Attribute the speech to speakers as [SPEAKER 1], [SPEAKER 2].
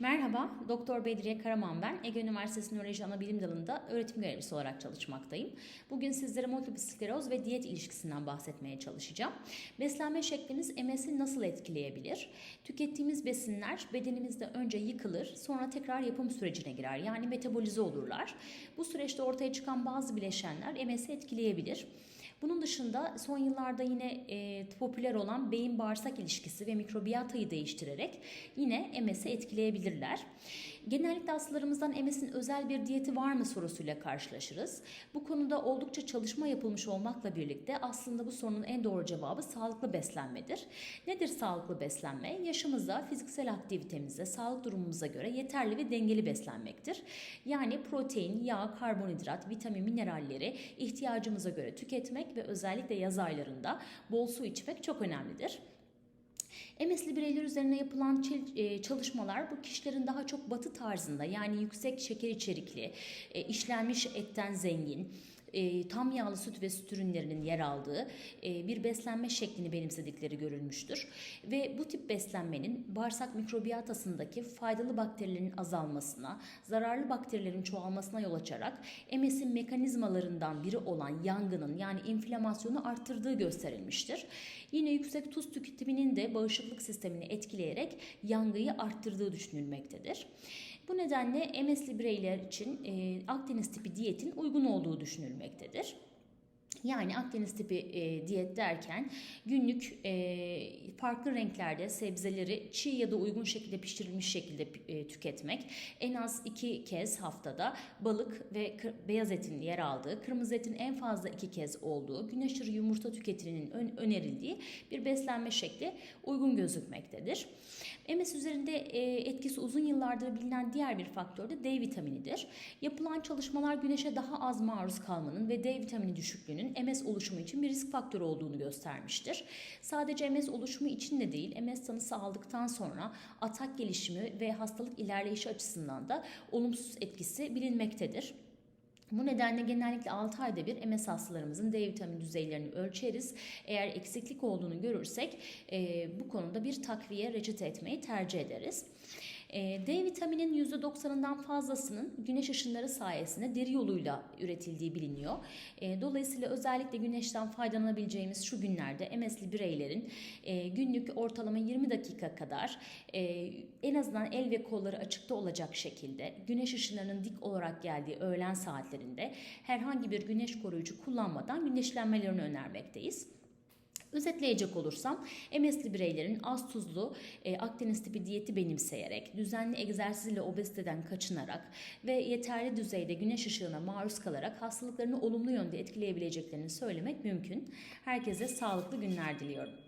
[SPEAKER 1] Merhaba, Doktor Bedriye Karaman ben. Ege Üniversitesi Nöroloji Anabilim Dalı'nda öğretim görevlisi olarak çalışmaktayım. Bugün sizlere multiple skleroz ve diyet ilişkisinden bahsetmeye çalışacağım. Beslenme şeklimiz MS'i nasıl etkileyebilir? Tükettiğimiz besinler bedenimizde önce yıkılır, sonra tekrar yapım sürecine girer. Yani metabolize olurlar. Bu süreçte ortaya çıkan bazı bileşenler MS'i etkileyebilir. Bunun dışında son yıllarda yine e, popüler olan beyin bağırsak ilişkisi ve mikrobiyatayı değiştirerek yine MS'i etkileyebilirler. Genellikle hastalarımızdan MS'in özel bir diyeti var mı sorusuyla karşılaşırız. Bu konuda oldukça çalışma yapılmış olmakla birlikte aslında bu sorunun en doğru cevabı sağlıklı beslenmedir. Nedir sağlıklı beslenme? Yaşımıza, fiziksel aktivitemize, sağlık durumumuza göre yeterli ve dengeli beslenmektir. Yani protein, yağ, karbonhidrat, vitamin, mineralleri ihtiyacımıza göre tüketmek ve özellikle yaz aylarında bol su içmek çok önemlidir. MS'li bireyler üzerine yapılan e, çalışmalar bu kişilerin daha çok batı tarzında yani yüksek şeker içerikli, e, işlenmiş etten zengin, e, tam yağlı süt ve süt ürünlerinin yer aldığı e, bir beslenme şeklini benimsedikleri görülmüştür. Ve bu tip beslenmenin bağırsak mikrobiyatasındaki faydalı bakterilerin azalmasına, zararlı bakterilerin çoğalmasına yol açarak MS'in mekanizmalarından biri olan yangının yani inflamasyonu arttırdığı gösterilmiştir. Yine yüksek tuz tüketiminin de bağışıklık sistemini etkileyerek yangıyı arttırdığı düşünülmektedir. Bu nedenle MS'li bireyler için e, Akdeniz tipi diyetin uygun olduğu düşünülmektedir. Yani Akdeniz tipi e, diyet derken günlük e, farklı renklerde sebzeleri çiğ ya da uygun şekilde pişirilmiş şekilde e, tüketmek. En az iki kez haftada balık ve beyaz etin yer aldığı, kırmızı etin en fazla iki kez olduğu, güneş ışığı yumurta tüketiminin ön- önerildiği bir beslenme şekli uygun gözükmektedir. MS üzerinde e, etkisi uzun yıllardır bilinen diğer bir faktör de D vitaminidir. Yapılan çalışmalar güneşe daha az maruz kalmanın ve D vitamini düşüklüğünün MS oluşumu için bir risk faktörü olduğunu göstermiştir. Sadece MS oluşumu için de değil, MS tanısı aldıktan sonra atak gelişimi ve hastalık ilerleyişi açısından da olumsuz etkisi bilinmektedir. Bu nedenle genellikle 6 ayda bir MS hastalarımızın D vitamini düzeylerini ölçeriz. Eğer eksiklik olduğunu görürsek e, bu konuda bir takviye reçete etmeyi tercih ederiz. E, D vitaminin %90'ından fazlasının güneş ışınları sayesinde deri yoluyla üretildiği biliniyor. E, dolayısıyla özellikle güneşten faydalanabileceğimiz şu günlerde MS'li bireylerin e, günlük ortalama 20 dakika kadar e, en azından el ve kolları açıkta olacak şekilde güneş ışınlarının dik olarak geldiği öğlen saatlerinde herhangi bir güneş koruyucu kullanmadan güneşlenmelerini önermekteyiz. Özetleyecek olursam MS'li bireylerin az tuzlu e, Akdeniz tipi diyeti benimseyerek, düzenli egzersiz ile obeziteden kaçınarak ve yeterli düzeyde güneş ışığına maruz kalarak hastalıklarını olumlu yönde etkileyebileceklerini söylemek mümkün. Herkese sağlıklı günler diliyorum.